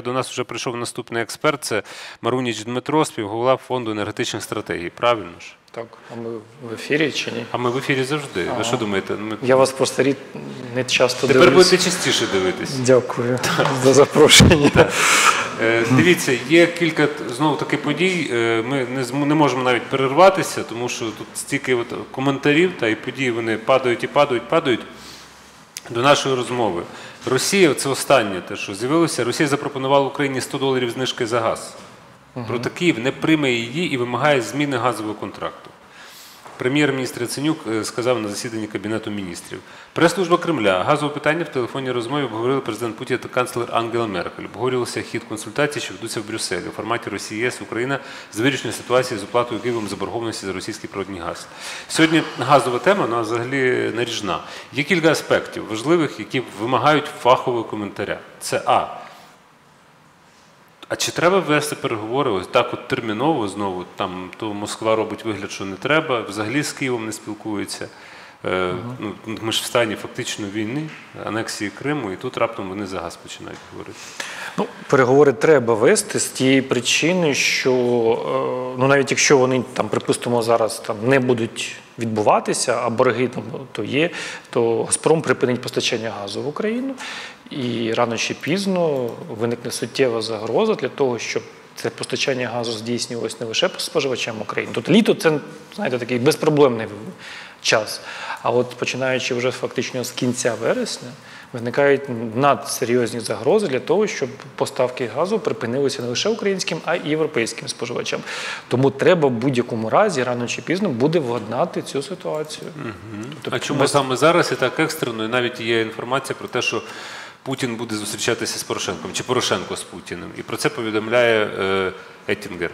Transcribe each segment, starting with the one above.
До нас вже прийшов наступний експерт. Це Маруніч Дмитро, співголова фонду енергетичних стратегій. Правильно ж? Так, а ми в ефірі чи ні? А ми в ефірі завжди. Ви що думаєте? Ми... Я вас просто рід не часто Тепер дивлюсь. будете частіше дивитись. Дякую за запрошення. Е, Дивіться, є кілька знову таки подій. Е, Ми не не можемо навіть перерватися, тому що тут стільки от коментарів та і події вони падають і падають, падають. До нашої розмови. Росія, це останнє те, що з'явилося. Росія запропонувала Україні 100 доларів знижки за газ. Проте Київ не прийме її і вимагає зміни газового контракту. Прем'єр-міністр Яценюк е, сказав на засіданні Кабінету міністрів. Прес-служба Кремля. Газове питання в телефонній розмові обговорили президент Путін та канцлер Ангела Меркель. Обговорювався хід консультацій, що ведуться в Брюсселі у форматі Росії ЄС Україна з вирішення ситуації з оплатою Києвом заборгованості за російський природний газ. Сьогодні газова тема вона взагалі наріжна. Є кілька аспектів важливих, які вимагають фахового коментаря. Це А. А чи треба вести переговори ось так от терміново знову? Там то Москва робить вигляд, що не треба, взагалі з Києвом не спілкується. Е, ну, ми ж в стані фактично війни, анексії Криму, і тут раптом вони за газ починають говорити. Ну, переговори треба вести з тієї причини, що е, ну навіть якщо вони там, припустимо, зараз там не будуть відбуватися, а борги там то є, то Газпром припинить постачання газу в Україну, і рано чи пізно виникне суттєва загроза для того, щоб це постачання газу здійснювалось не лише по споживачам України. Тобто літо це знаєте такий безпроблемний час. А от починаючи вже фактично з кінця вересня, виникають надсерйозні загрози для того, щоб поставки газу припинилися не лише українським, а й європейським споживачам. Тому треба в будь-якому разі рано чи пізно буде владнати цю ситуацію. Тобто А чому без- саме зараз і так екстрено? І навіть є інформація про те, що Путін буде зустрічатися з Порошенком, чи Порошенко з Путіним. І про це повідомляє е, Еттінгер.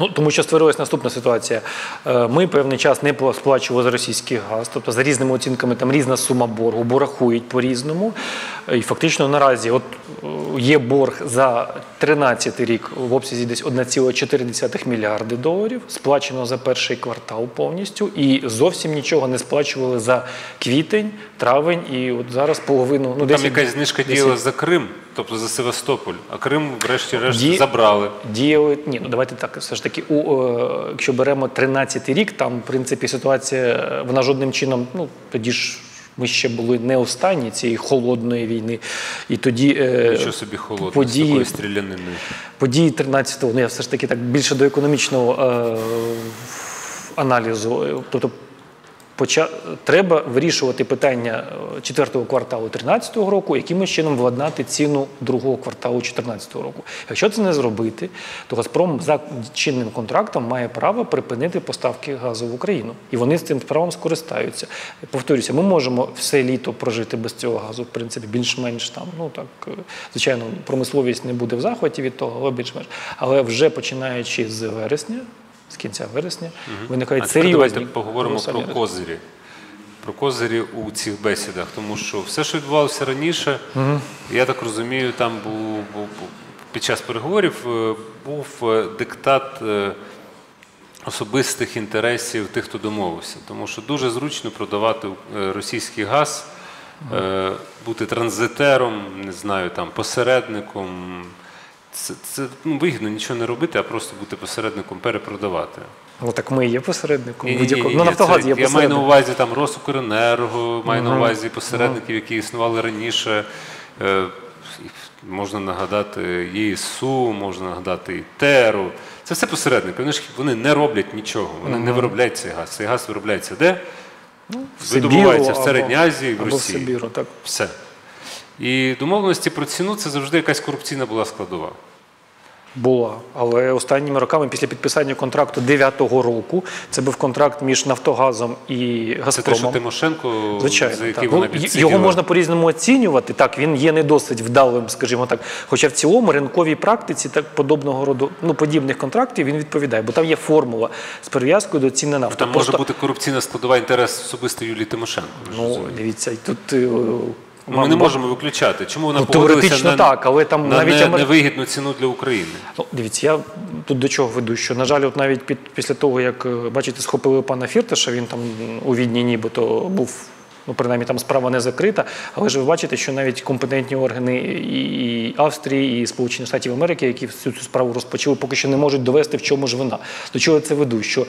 Ну, тому що створилась наступна ситуація. Е, Ми певний час не сплачували за російський газ, тобто за різними оцінками там різна сума боргу, бо рахують по-різному. І фактично наразі от е, є борг за 13 рік в обсязі десь 1,4 мільярди доларів, сплачено за перший квартал повністю, і зовсім нічого не сплачували за квітень, травень, і от зараз половину, ну Там якась знижка діяла за Крим, тобто за Севастополь, а Крим, врешті-решт, Ді- забрали. Діяли ні, ну давайте так. Все ж таки, у е, якщо беремо 13-й рік, там в принципі ситуація вона жодним чином. Ну тоді ж ми ще були не останні цієї холодної війни, і тоді е, собі холодно, події- стрілянини події 13-го, ну я все ж таки так більше до економічного е, аналізу. Тобто. Треба вирішувати питання е, четвертого кварталу 2013 року, якимось чином владнати ціну другого кварталу 2014 року. Якщо це не зробити, то Газпром за чинним контрактом має право припинити поставки газу в Україну. І вони з цим правом скористаються. Повторюся, ми можемо все літо прожити без цього газу, в принципі, більш-менш там. Ну так, е, звичайно, промисловість не буде в захваті від того, але більш-менш. Але вже починаючи з вересня, з кінця вересня, виникають А серйозні давайте поговоримо про козирі. Про козирі у цих бесідах, тому що все, що відбувалося раніше, я так розумію, там був, був- був- під час переговорів е, був е, диктат е, особистих інтересів тих, хто домовився. Тому що дуже зручно продавати російський газ, бути транзитером, не знаю, там, посередником. Це, це ну, вигідно нічого не робити, а просто бути посередником, перепродавати. Ну так ми є посередником. Ні, ні, будь-якого. ні, ну, Нафтогаз це- є Я маю на увазі там Росукренерго, маю на увазі посередників, які існували раніше. Е, Можна нагадати ЄСУ, можна нагадати і ТЕРу. Це все посередники. Вони ж вони не роблять нічого. Вони не виробляють цей газ. Цей газ виробляється де? В Сибіру Видобувається в Середній Азії, в або Росії. В Сибіру, так. Все. І домовленості про ціну це завжди якась корупційна була складова. Була, але останніми роками, після підписання контракту 9-го року, це був контракт між Нафтогазом і Це те, що Тимошенко, Звичайно, за який так. вона Ну, підсиділа. його можна по-різному оцінювати. Так, він є не досить вдалим, скажімо так. Хоча в цілому ринковій практиці так подобного роду ну подібних контрактів він відповідає, бо там є формула з прив'язкою до ціни нафти. Там Просто- може бути корупційна складова інтерес особисто Юлії Тимошенко. ну розумієте. дивіться, і тут Ну, Ми не можемо виключати. Чому вона Ну, погодилася теоретично на, так, але там на навіть не- Амер- невигідну ціну для України? Ну, дивіться, я тут до чого веду, що, на жаль, от навіть під, після того, як, е, бачите, схопили пана Фірташа, він там у Відні нібито був ну принаймні там справа не закрита. Але ж ви бачите, що навіть компетентні органи і, і Австрії, і Сполучених Штатів Америки, які всю цю справу розпочали, поки що не можуть довести, в чому ж вина. До чого я це веду? Що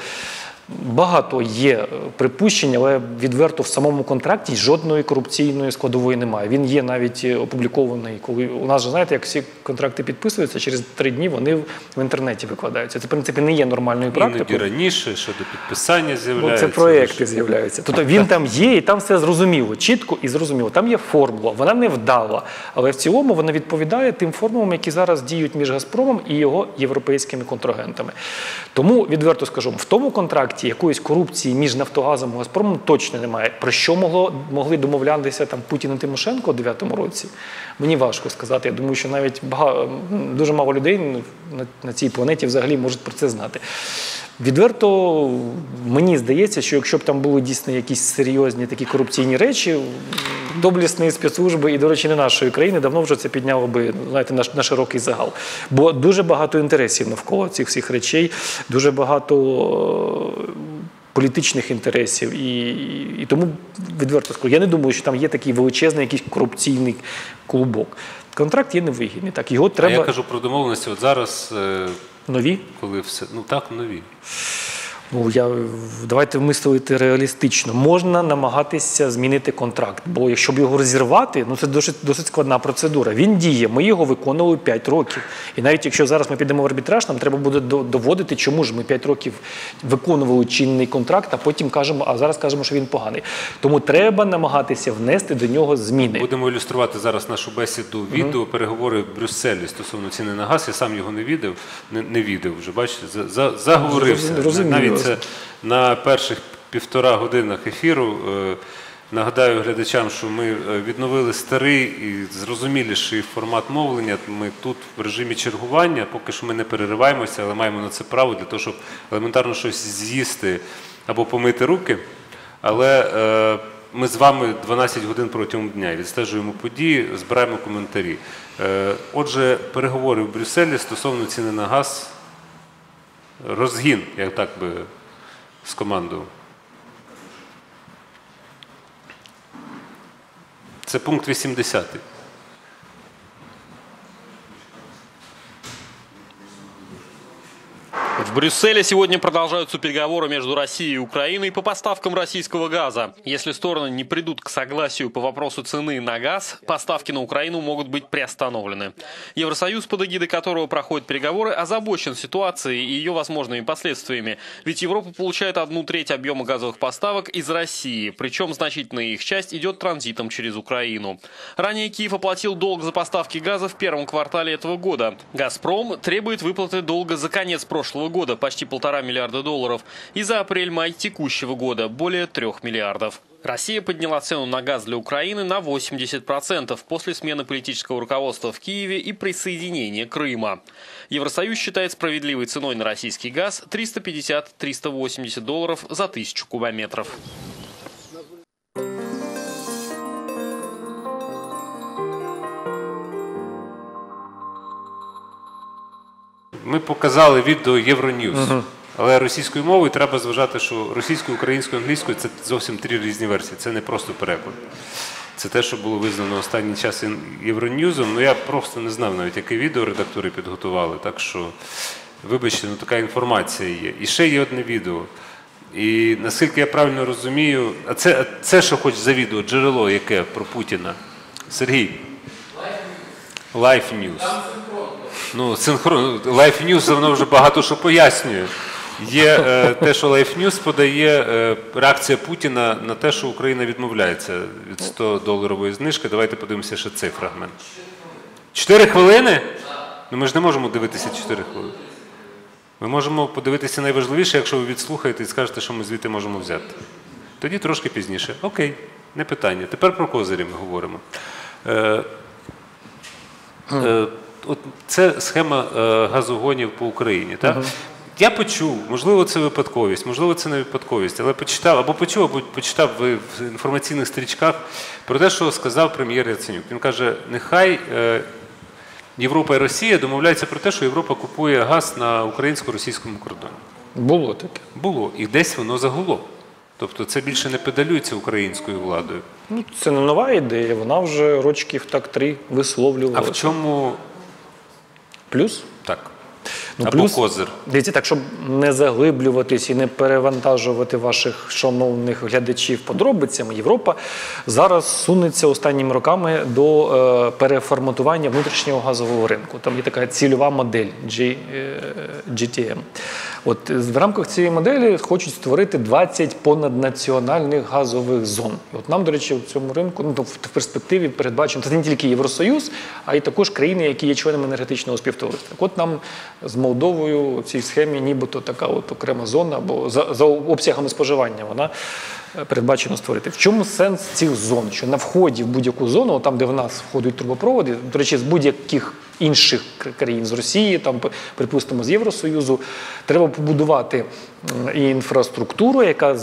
Багато є е, припущень, але відверто в самому контракті жодної корупційної складової немає. Він є навіть е, опублікований, коли у нас же знаєте, як всі контракти підписуються, через три дні вони в, інтернеті викладаються. Це в принципі не є нормальною Іноді практикою. раніше, що до підписання з'являється. це проекти з'являються. Тобто він там є, і там все зрозуміло, чітко і зрозуміло. Там є формула, вона не вдала, але в цілому вона відповідає тим формулам, які зараз діють між Газпромом і його європейськими контрагентами. Тому відверто скажу, в тому контракті якоїсь корупції між Нафтогазом і Газпромом точно немає. Про що могло могли домовлятися там Путін і Тимошенко у 9-му році? Мені важко сказати. Я думаю, що навіть багато, дуже мало людей на, на цій планеті взагалі можуть про це знати. Відверто мені здається, що якщо б там були дійсно якісь серйозні такі корупційні речі, доблісні спецслужби і, до речі, не нашої країни давно вже це підняло би знаєте, на, на широкий загал. Бо дуже багато інтересів навколо цих всіх речей, дуже багато. е, Політичних інтересів і, і тому відверто скажу, я не думаю, що там є такий величезний якийсь корупційний клубок. Контракт є невигідний. Так його А я кажу про домовленості. От зараз, е, нові. коли все ну так нові. Ну я давайте мислити реалістично. Можна намагатися змінити контракт, бо якщо б його розірвати, ну це досить досить складна процедура. Він діє. Ми його виконували 5 років. І навіть якщо зараз ми підемо в арбітраж, нам треба буде доводити, чому ж ми 5 років виконували чинний контракт, а потім кажемо, а зараз кажемо, що він поганий. Тому треба намагатися внести до нього зміни. Будемо ілюструвати зараз нашу бесіду відео, переговори в Брюсселі стосовно ціни на газ. Я сам його не відав, не, не відав вже, бачите, за, за, заговорився. Розумію, розумію Навіть це на перших півтора годинах ефіру. Е, нагадаю глядачам, що ми е, відновили старий і зрозуміліший формат мовлення. Ми тут в режимі чергування, поки що ми не перериваємося, але маємо на це право для того, щоб елементарно щось з'їсти або помити руки. Але е, ми з вами 12 годин протягом дня відстежуємо події, збираємо коментарі. Е, отже, переговори в Брюсселі стосовно ціни на газ. Розгін, як так би з командою. Це пункт 80. В Брюсселе сегодня продолжаются переговоры между Россией и Украиной по поставкам российского газа. Если стороны не придут к согласию по вопросу цены на газ, поставки на Украину могут быть приостановлены. Евросоюз, под эгидой которого проходят переговоры, озабочен ситуацией и ее возможными последствиями. Ведь Европа получает одну треть объема газовых поставок из России, причем значительная их часть идет транзитом через Украину. Ранее Киев оплатил долг за поставки газа в первом квартале этого года. «Газпром» требует выплаты долга за конец прошлого года, почти полтора миллиарда долларов, и за апрель-май текущего года, более трех миллиардов. Россия подняла цену на газ для Украины на 80% после смены политического руководства в Киеве и присоединения Крыма. Евросоюз считает справедливой ценой на российский газ 350-380 долларов за тысячу кубометров. Ми показали відео Євроньюз. Але російською мовою треба зважати, що російською, українською, англійською це зовсім три різні версії. Це не просто переклад. Це те, що було визнано останній час Євроньюзом. Ну я просто не знав навіть, яке відео редактори підготували. Так що, вибачте, ну така інформація є. І ще є одне відео. І наскільки я правильно розумію, а це, а це що хоч за відео, джерело яке про Путіна? Сергій. Life News. Ну, синхрон. Life News воно вже багато що пояснює. Є е, те, що Life News подає е, реакція Путіна на те, що Україна відмовляється від 100 доларової знижки. Давайте подивимося ще цей фрагмент. Чотири хвилини? Ну ми ж не можемо дивитися 4 хвилини. Ми можемо подивитися найважливіше, якщо ви відслухаєте і скажете, що ми звідти можемо взяти. Тоді трошки пізніше. Окей, не питання. Тепер про козирі ми говоримо. Е, Е, От це схема е, газогонів по Україні. Так? Я почув, можливо, це випадковість, можливо, це не випадковість, але почитав або почув, або почитав в в інформаційних стрічках про те, що сказав прем'єр Яценюк. Він каже: нехай е, Європа і Росія домовляються про те, що Європа купує газ на українсько-російському кордоні. Було таке. Було, і десь воно загуло. Тобто це більше не педалюється українською владою. Ну, це не нова ідея, вона вже рочків так три висловлювала. А в чому Плюс так? Ну, Або плюс, козир. Дивіться, так, щоб не заглиблюватись і не перевантажувати ваших шановних глядачів подробицями, Європа зараз сунеться останніми роками до е, переформатування внутрішнього газового ринку. Там є така цільова модель G, е, GTM. От е, в рамках цієї моделі хочуть створити 20 понаднаціональних газових зон. От нам, до речі, в цьому ринку ну, в перспективі передбачено це не тільки Євросоюз, а й також країни, які є членами енергетичного співтовариства. Так от нам з Молдовою в цій схемі нібито така от окрема зона, бо за, за обсягами споживання вона передбачено створити. В чому сенс цих зон? Що на вході в будь-яку зону, там де в нас входять трубопроводи, до речі, з будь-яких інших країн з Росії, там припустимо з Євросоюзу, треба побудувати інфраструктуру, яка е,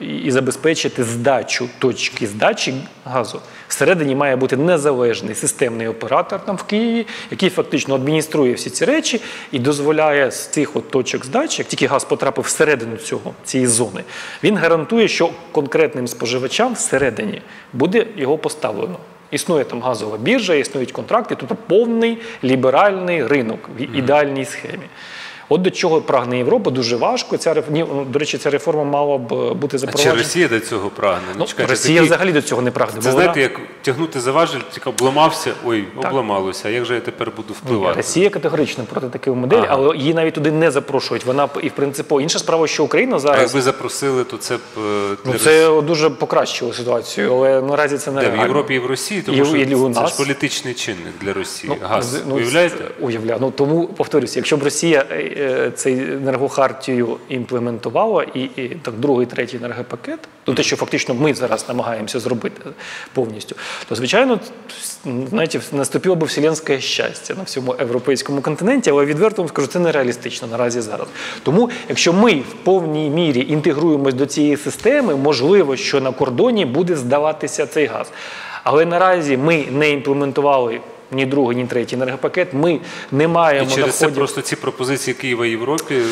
і забезпечити здачу точки здачі газу. Всередині має бути незалежний системний оператор там в Києві, який фактично адмініструє всі ці речі і дозволяє з цих от точок здачі, як тільки газ потрапив всередину цього цієї зони, він гарантує, що конкретним споживачам всередині буде його поставлено. Існує там газова біржа, існують контракти, тобто повний ліберальний ринок в ідеальній схемі. От до чого прагне Європа, дуже важко. Ця реф- ні, ну, до речі, ця реформа мала б е, бути А чи запроваджена. Росія до цього прагне? Ну, чекайте, Росія такий- взагалі до цього не прагне. Це знаєте, вона... як тягнути за важель, тільки обламався, ой, Так. обламалося. А як же я тепер буду Ні, впливати? Росія категорично проти такої моделі, Ага. але її навіть туди не запрошують. Вона і в принципі інша справа, що Україна А зараз якби запросили, то це б е, для ну, Росії. це дуже покращило ситуацію, але наразі це не Де, в Європі і в Росії, тому І- що і це нас. ж політичний чинник для Росії. Ну, Газ. ну, Уявляєте? Уявляю. Ну тому повторюся, якщо б Росія е, цей енергохартію імплементувала і, і так другий, третій енергопакет, то те, що фактично ми зараз намагаємося зробити повністю, то звичайно, знаєте, наступило б вселенське щастя на всьому європейському континенті, але відверто вам скажу, це нереалістично наразі зараз. Тому, якщо ми в повній мірі інтегруємось до цієї системи, можливо, що на кордоні буде здаватися цей газ. Але наразі ми не імплементували ні другий, ні третій енергопакет. Ми не маємо І через це просто ці пропозиції Києва Європі. Ну,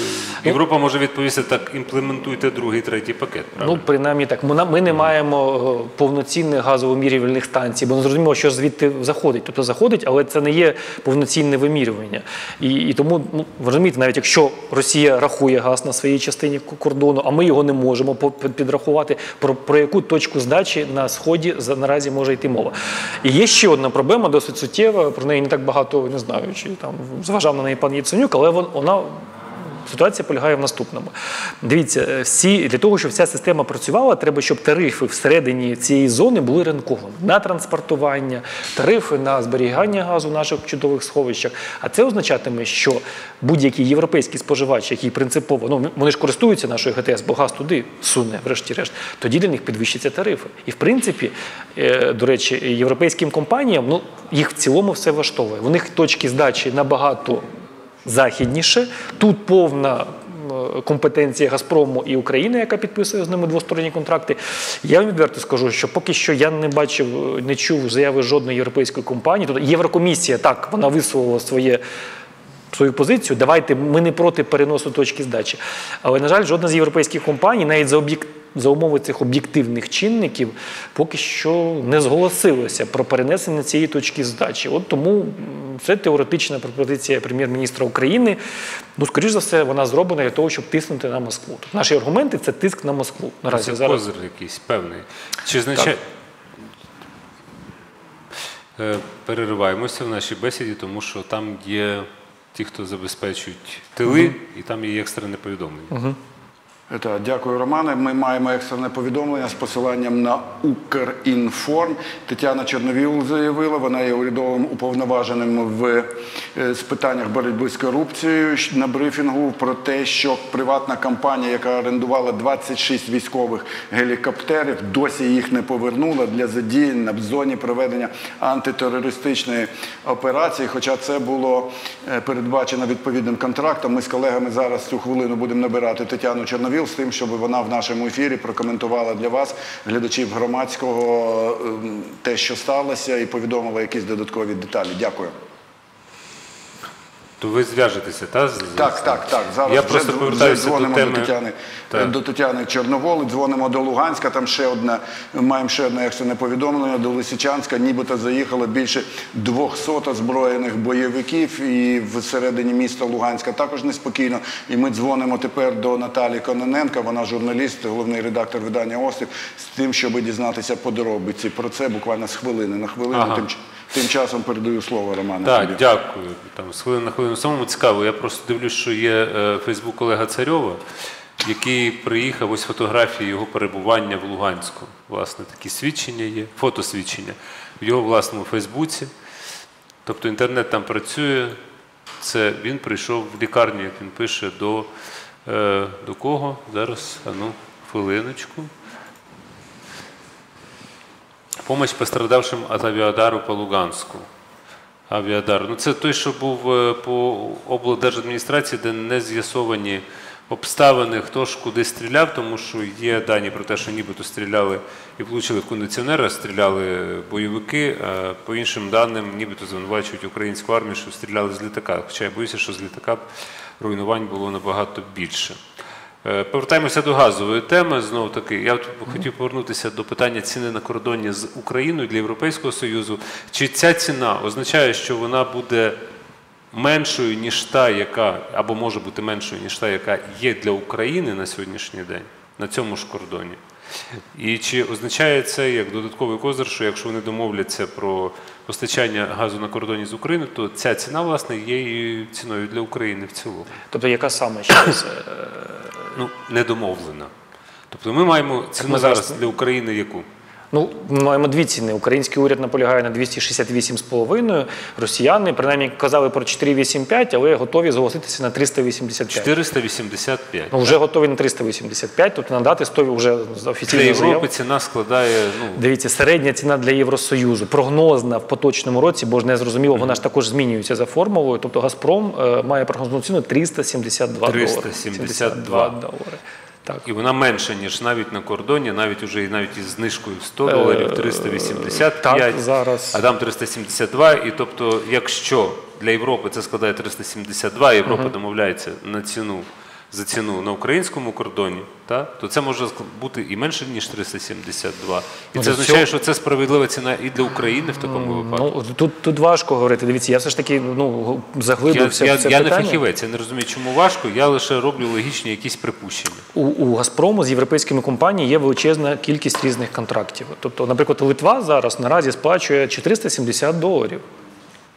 Європа може відповісти так: імплементуйте другий, третій пакет. Правильно? Ну, принаймні так. Ми, ми не маємо е, повноцінних газово-вимірювальних станцій, бо не зрозуміло, що звідти заходить. Тобто заходить, але це не є повноцінне вимірювання. І, і тому, ну, ви розумієте, навіть якщо Росія рахує газ на своїй частині кордону, а ми його не можемо підрахувати, про, про яку точку здачі на сході наразі може йти мова. І є ще одна проблема, досить суттєва. Про неї не так багато не знаю, чи там зважав на неї пан Яценюк, але вон- вона Ситуація полягає в наступному. Дивіться, е, всі для того, щоб вся система працювала, треба, щоб тарифи всередині цієї зони були ринковими на транспортування, тарифи на зберігання газу в наших чудових сховищах. А це означатиме, що будь-який європейський споживач, який принципово ну вони ж користуються нашою ГТС, бо газ туди суне, врешті-решт, тоді для них підвищаться тарифи. І в принципі, е, до речі, європейським компаніям ну їх в цілому все влаштовує. У них точки здачі набагато західніше. Тут повна е, компетенція Газпрому і України, яка підписує з ними двосторонні контракти. Я вам відверто скажу, що поки що я не бачив, не чув заяви жодної європейської компанії. Тобто Єврокомісія так вона висловила своє. Свою позицію, давайте ми не проти переносу точки здачі. Але, на жаль, жодна з європейських компаній, навіть за об'єкт за умови цих об'єктивних чинників, поки що не зголосилася про перенесення цієї точки здачі. От тому це теоретична пропозиція прем'єр-міністра України. Ну, скоріш за все, вона зроблена для того, щоб тиснути на Москву. Тобто наші аргументи це тиск на Москву. Наразі Це зараз. козир якийсь певний. Чи означає. Е, Перериваємося в нашій бесіді, тому що там є ті, хто забезпечують тили, і там є екстрене повідомлення. Так, дякую, Романе. Ми маємо екстрене повідомлення з посиланням на Укрінформ. Тетяна Чорновіл заявила, вона є урядовим уповноваженим в е, з питаннях боротьби з корупцією на брифінгу про те, що приватна компанія, яка орендувала 26 військових гелікоптерів, досі їх не повернула для задіянь в зоні проведення антитерористичної операції. Хоча це було е, передбачено відповідним контрактом. Ми з колегами зараз цю хвилину будемо набирати Тетяну Чорновіл з тим, щоб вона в нашому ефірі прокоментувала для вас, глядачів громадського, ем, те, що сталося, і повідомила якісь додаткові деталі. Дякую. То ви зв'яжетеся, та? з- з- Так, так, так. Зараз Я вже, просто повертаюся вже дзвонимо до теми. до Тетяни, Так. до Тетяни Чорноволи, дзвонимо до Луганська, там ще одне, маємо ще одне екстрене повідомлення, до Лисичанська, нібито заїхало більше 200 озброєних бойовиків і всередині міста Луганська також неспокійно. І ми дзвонимо тепер до Наталі Кононенка, вона журналіст, головний редактор видання «Острів», з тим, щоб дізнатися подробиці. Про це буквально з хвилини на хвилину. Ага. Тим, тим часом передаю слово Роману. Так, тобі. дякую. Там з хвилини на хвилину. Самому цікаво. Я просто дивлюсь, що є е, Фейсбук Олега Царьова, який приїхав, ось фотографії його перебування в Луганську. Власне, такі свідчення є, фотосвідчення в його власному Фейсбуці. Тобто інтернет там працює. Це він прийшов в лікарню, як він пише, до, е, до кого? Зараз, а ну, хвилиночку. Помощь пострадавшим от авіадару по Луганську. Авіадар. Ну, це той, що був е, по облдержадміністрації, де не з'ясовані обставини, хто ж куди стріляв, тому що є дані про те, що нібито стріляли і влучили в кондиціонера, стріляли бойовики. По іншим даним, нібито звинувачують українську армію, що стріляли з літака. Хоча я боюся, що з літака руйнувань було набагато більше. Е, Повертаємося до газової теми. Знову таки, я хотів повернутися до питання ціни на кордоні з Україною для Європейського Союзу. Чи ця ціна означає, що вона буде меншою, ніж та, яка, або може бути меншою, ніж та, яка є для України на сьогоднішній день, на цьому ж кордоні? І чи означає це як додатковий козир, що якщо вони домовляться про постачання газу на кордоні з Україною, то ця ціна, власне, є і ціною для України в цілому? Тобто, яка саме щось? Ну, не домовлена. Тобто ми маємо ціну зараз- для України яку? Ну, ми маємо дві ціни. Український уряд наполягає на 268,5. Росіяни, принаймні, казали про 4,85, але готові зголоситися на 385. 485. Ну, вже готові на 385, тобто надати 100 вже з Для Європи заяви. ціна складає ну, Дивіться, середня ціна для Євросоюзу, прогнозна в поточному році, бо ж не зрозуміло, вона ж також змінюється за формулою. Тобто Газпром е, має прогнозну ціну 372 долари. 372. долари. Так. і вона менша, ніж навіть на кордоні, навіть уже і навіть із знижкою 100 доларів, 385, Е, так, зараз. а там 372. І тобто, якщо для Європи це складає 372, Європа домовляється на ціну за ціну на українському кордоні, та, то це може бути і менше, ніж 372. І Ну, це означає, цього- що це справедлива ціна і для України в такому випадку. Ну, тут, тут важко говорити. Дивіться, я все ж таки ну, заглибився я, в це я не фахівець, я не розумію, чому важко. Я лише роблю логічні якісь припущення. У, у Газпрому з європейськими компаніями є величезна кількість різних контрактів. Тобто, наприклад, Литва зараз наразі сплачує 470 доларів.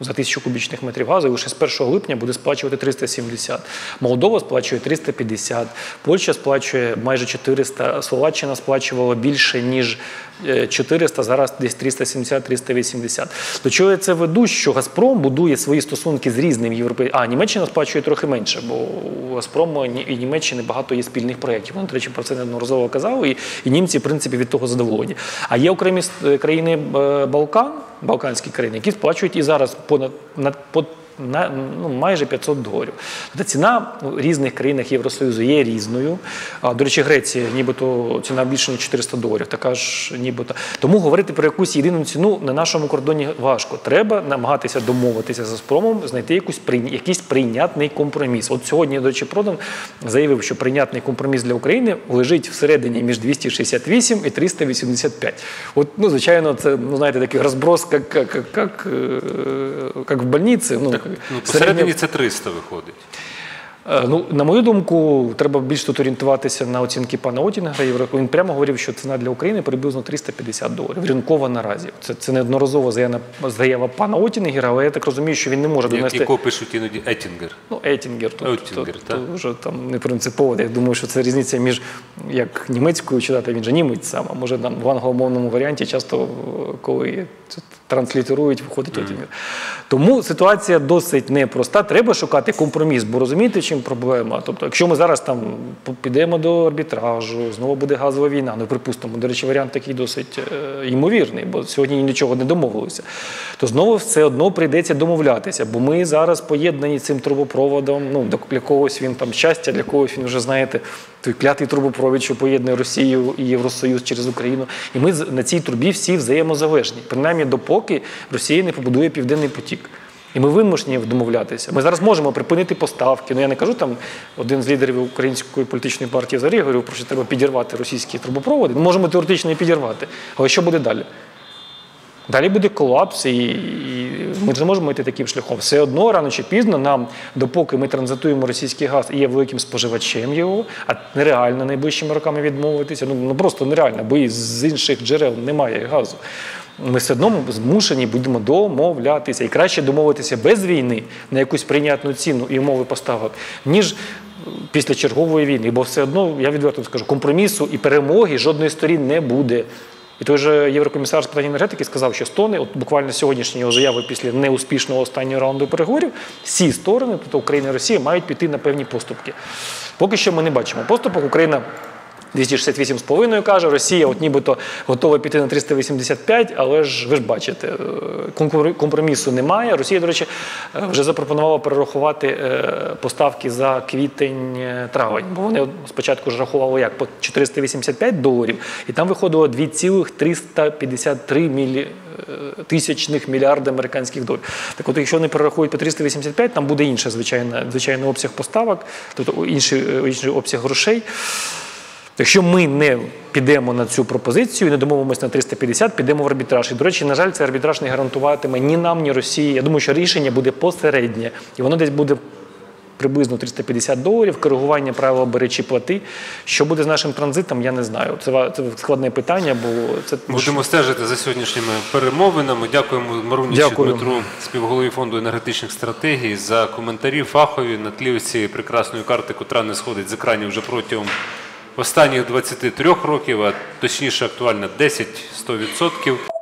За тисячу кубічних метрів газу і лише з 1 липня буде сплачувати 370. Молдова сплачує 350, Польща сплачує майже 400, Словаччина сплачувала більше ніж е, 400, зараз десь 370-380. До чого я це веду? Що Газпром будує свої стосунки з різним європейським. А Німеччина сплачує трохи менше, бо у Газпрому і Німеччини багато є спільних проєктів. Вони, до речі, про це неодноразово казали, і, і німці, в принципі, від того задоволені. А є окремі е, країни е, Балкан, Балканські країни, які сплачують і зараз понад понад, по на ну, майже 500 доларів. Тобто ціна у різних країнах Євросоюзу є різною. До речі, Греція, нібито ціна більше ніж 400 доларів. Така ж нібито. Тому говорити про якусь єдину ціну на нашому кордоні важко. Треба намагатися домовитися з Газпромом, знайти якусь якийсь прийнятний компроміс. От сьогодні, до речі, Продан заявив, що прийнятний компроміс для України лежить всередині між 268 і 385. От, ну, звичайно, це ну, знаєте, такий розброс, як, як, як, як, е, як в больниці. Ну, Ну, середня- посередині це 300 виходить. Е, Ну, на мою думку, треба більш тут орієнтуватися на оцінки пана Отінгера. Він прямо говорив, що ціна для України приблизно 350 доларів. Ринкова наразі. Це, це неодноразова заява, заява пана Отінгера, але я так розумію, що він не може донести. якого пишуть іноді Еттінгер. Ну, Етінгер, тут, Оттінгер, тут, так. тут вже там не принципово. Я думаю, що це різниця між як німецькою читати, він же німець сам, а може там в англомовному варіанті часто, е, коли це транслітерують, виходить Оттінгер. Тому ситуація досить непроста. Треба шукати компроміс, бо розумієте, чим проблема? Тобто, якщо ми зараз там підемо до арбітражу, знову буде газова війна, ну припустимо, до речі, варіант такий досить е, ймовірний, бо сьогодні нічого не домовилися, то знову все одно прийдеться домовлятися, бо ми зараз поєднані цим трубопроводом. Ну, для когось він там щастя, для когось він вже знаєте, той клятий трубопровід, що поєднує Росію і Євросоюз через Україну. І ми на цій трубі всі взаємозалежні. Принаймні, допоки Росія не побудує південний потік. І ми вимушені домовлятися. Ми зараз можемо припинити поставки. Ну я не кажу там один з лідерів української політичної партії взагалі говорив, про що треба підірвати російські трубопроводи. Ми можемо теоретично і підірвати. Але що буде далі? Далі буде колапс, і, і ми ж не можемо йти таким шляхом. Все одно рано чи пізно нам, допоки ми транзитуємо російський газ і є великим споживачем його, а нереально найближчими роками відмовитися. Ну, ну просто нереально, бо і з інших джерел немає газу. Ми все одно змушені будемо домовлятися. І краще домовитися без війни на якусь прийнятну ціну і умови поставок, ніж після чергової війни. Бо все одно, я відверто скажу, компромісу і перемоги жодної сторін не буде. І той же єврокомісар з питань енергетики сказав, що стони, от буквально сьогоднішні його заяви після неуспішного останнього раунду переговорів, всі сторони, тобто Україна і Росія, мають піти на певні поступки. Поки що ми не бачимо поступок. Україна 268,5 каже, Росія от нібито готова піти на 385, але ж ви ж бачите, е, компромісу немає. Росія, до речі, е, вже запропонувала перерахувати е, поставки за квітень-травень, бо вони спочатку ж рахували як по 485 доларів, і там виходило 2,353 мілі... е, тисячних мільярда американських доларів. Так от, якщо вони перерахують по 385, там буде інший звичайно, звичайний обсяг поставок, тобто інший, інший обсяг грошей. Якщо ми не підемо на цю пропозицію і не домовимося на 350, підемо в арбітраж. І, до речі, на жаль, цей арбітраж не гарантуватиме ні нам, ні Росії. Я думаю, що рішення буде посереднє, і воно десь буде приблизно 350 доларів, коригування правила бери чи плати. Що буде з нашим транзитом, я не знаю. Це, це складне питання, бо це Будемо стежити за сьогоднішніми перемовинами. Дякуємо Марунічу Дякую. Дмитру, співголові фонду енергетичних стратегій, за коментарі фахові на тлі цієї прекрасної карти, котра не сходить з екранів вже протягом останніх 23 років, а точніше актуальна 10-100%.